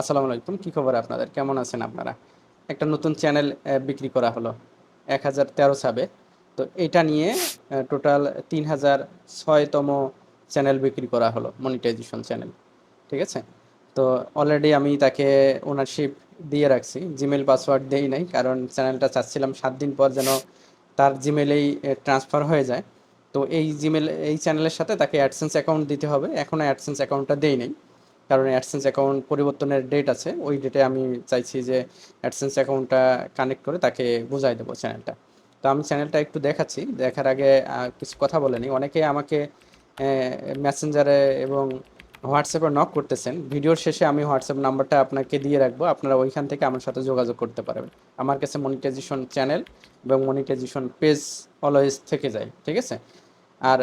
আসসালামু আলাইকুম, কী খবর আপনাদের? কেমন আছেন আপনারা? একটা নতুন চ্যানেল বিক্রি করা হলো, এক হাজার তেরো সাবে। তো এটা নিয়ে টোটাল তিন হাজার ছয়তম চ্যানেল বিক্রি করা হলো, মনিটাইজেশন চ্যানেল। ঠিক আছে? তো অলরেডি আমি তাকে ওনারশিপ দিয়ে রাখছি জিমেল পাসওয়ার্ড দেই নাই, কারণ চ্যানেলটা চাচ্ছিলাম সাত দিন পর যেন তার জিমেলেই ট্রান্সফার হয়ে যায়। তো এই জিমেল এই চ্যানেলের সাথে তাকে অ্যাডসেন্স অ্যাকাউন্ট দিতে হবে এখনও অ্যাডসেন্স অ্যাকাউন্টটা দেই নাই। কারণ অ্যাডসেন্স অ্যাকাউন্ট পরিবর্তনের ডেট আছে। ওই ডেটে আমি চাইছি যে অ্যাডসেন্স অ্যাকাউন্টটা কানেক্ট করে তাকে বুঝাই দেবো চ্যানেলটা তো আমি চ্যানেলটা একটু দেখাচ্ছি। দেখার আগে কিছু কথা বলে নিই। অনেকে আমাকে মেসেঞ্জারে এবং হোয়াটসঅ্যাপে নক করতেছেন। ভিডিওর শেষে আমি হোয়াটসঅ্যাপ নাম্বারটা আপনাকে দিয়ে রাখব। আপনারা ওইখান থেকে আমার সাথে যোগাযোগ করতে পারবেন। আমার কাছে মনিটাইজেশন চ্যানেল এবং মনিটাইজেশন পেজ অলওয়েজ থেকে যায়। ঠিক আছে? আর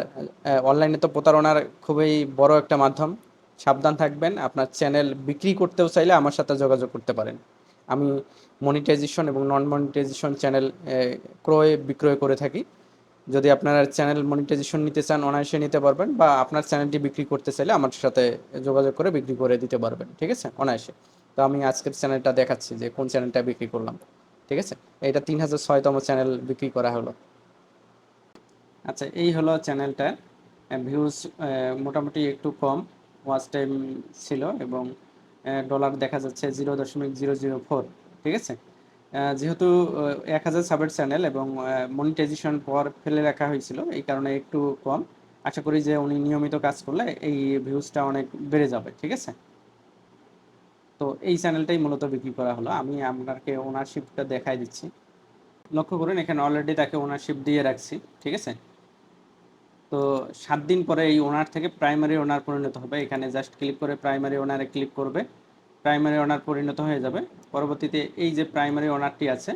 অনলাইনে তো প্রতারণার খুবই বড় একটা মাধ্যম। সাবধান থাকবেন। আপনার চ্যানেল বিক্রি করতেও চাইলে আমার সাথে যোগাযোগ করতে পারেন। আমি মনিটাইজেশন এবং নন মনিটাইজেশন চ্যানেল ক্রয় বিক্রয় করে থাকি। যদি আপনারা চ্যানেল মনিটাইজেশন নিতে চান, অনায়াসে নিতে পারবেন বা আপনার চ্যানেলটি বিক্রি করতে চাইলে আমার সাথে যোগাযোগ করে বিক্রি করে দিতে পারবেন, ঠিক আছে? অনায়াসে। তো আমি আজকের চ্যানেলটা দেখাচ্ছি যে কোন চ্যানেলটা বিক্রি করলাম, ঠিক আছে? এটা তিন হাজার ছয়তম চ্যানেল বিক্রি করা হলো। আচ্ছা এই হলো চ্যানেলটা ভিউজ মোটামুটি একটু কম। ওয়াচ টাইম ছিল এবং ডলার দেখা যাচ্ছে জিরো দশমিক জিরো জিরো ফোর, ঠিক আছে? যেহেতু এক হাজার সাবের চ্যানেল এবং মনিটাইজেশন পর ফেলে রাখা হয়েছিল, এই কারণে একটু কম। আশা করি যে উনি নিয়মিত কাজ করলে এই ভিউজটা অনেক বেড়ে যাবে, ঠিক আছে? তো এই চ্যানেলটাই মূলত বিক্রি করা হলো। আমি আপনাকে ওনারশিপটা দেখাই দিচ্ছি। লক্ষ্য করুন, এখানে অলরেডি তাকে ওনারশিপ দিয়ে রাখছি, ঠিক আছে? তো সাত দিন পরে এই ওনার থেকে প্রাইমারি ওনার পরিণত হবে। এখানে জাস্ট ক্লিক করে প্রাইমারি ওনারে ক্লিক করবে। প্রাইমারি ওনার পরিণত হয়ে যাবে। পরবর্তীতে এই যে প্রাইমারি ওনারটি আছে,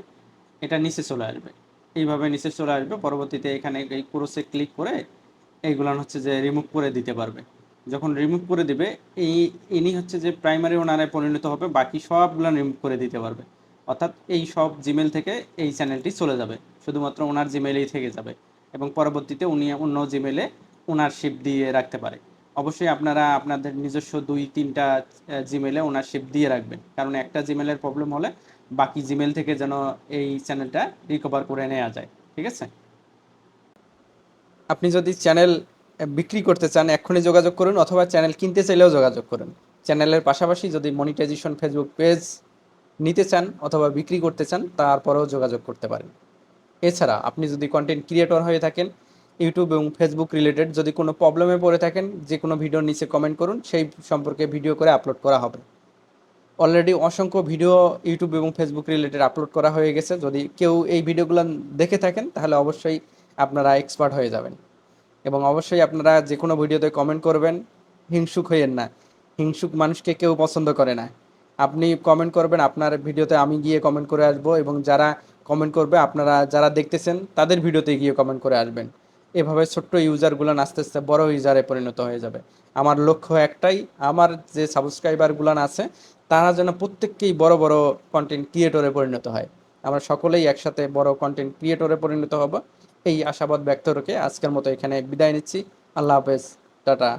এটা নিচে চলে আসবে। এইভাবে নিচে চলে আসবে। পরবর্তীতে এখানে এই ক্রোসে ক্লিক করে এইগুলান হচ্ছে যে রিমুভ করে দিতে পারবে। যখন রিমুভ করে দিবে, এই, ইনি হচ্ছে যে প্রাইমারি ওনারে পরিণত হবে। বাকি সবগুলো রিমুভ করে দিতে পারবে। অর্থাৎ এই সব জিমেল থেকে এই চ্যানেলটি চলে যাবে। শুধুমাত্র ওনার জিমেলেই থেকে যাবে। এবং পরবর্তীতে উনি অন্য জিমেলে ওনারশিপ দিয়ে রাখতে পারে। অবশ্যই আপনারা আপনাদের নিজস্ব দুই, তিনটা জিমেলে ওনারশিপ দিয়ে রাখবেন। কারণ একটা জিমেলের প্রবলেম হলে বাকি জিমেল থেকে যেন এই চ্যানেলটা রিকভার করে নেওয়া যায়। ঠিক আছে? আপনি যদি চ্যানেল বিক্রি করতে চান, এক্ষুনি যোগাযোগ করুন অথবা চ্যানেল কিনতে চাইলেও যোগাযোগ করুন। চ্যানেলের পাশাপাশি যদি মনিটাইজেশন ফেসবুক পেজ নিতে চান অথবা বিক্রি করতে চান, তারপরেও যোগাযোগ করতে পারেন। এছাড়া আপনি যদি কন্টেন্ট ক্রিয়েটর হয়ে থাকেন ইউটিউব এবং ফেসবুক রিলেটেড যদি কোনো প্রবলেমে পড়ে থাকেন, যে কোনো ভিডিওর নিচে কমেন্ট করুন, সেই সম্পর্কে ভিডিও করে আপলোড করা হবে। অলরেডি অসংখ্য ভিডিও ইউটিউব এবং ফেসবুক রিলেটেড আপলোড করা হয়ে গেছে। যদি কেউ এই ভিডিওগুলো দেখে থাকেন, তাহলে অবশ্যই আপনারা এক্সপার্ট হয়ে যাবেন। এবং অবশ্যই আপনারা যে কোনো ভিডিওতে কমেন্ট করবেন, হিংসুক হইয়েন না। হিংসুক মানুষকে কেউ পছন্দ করে না। আপনি কমেন্ট করবেন, আপনার ভিডিওতে আমি গিয়ে কমেন্ট করে আসব এবং যারা কমেন্ট করবে। আপনারা যারা দেখতেছেন, তাদের ভিডিওতে গিয়ে কমেন্ট করে আসবেন। এভাবে ছোট্ট ইউজারগুলো আস্তে আস্তে বড় ইউজারে পরিণত হয়ে যাবে। আমার লক্ষ্য একটাই, আমার যে সাবস্ক্রাইবারগুলো আছে, তারা যেন প্রত্যেককেই বড় বড় কন্টেন্ট ক্রিয়েটরে পরিণত হয়। আমরা সকলেই একসাথে বড় কন্টেন্ট ক্রিয়েটরে পরিণত হব। এই আশাবাদ ব্যক্ত রেখে আজকের মতো এখানে বিদায় নিচ্ছি। আল্লাহ হাফেজ। টাটা।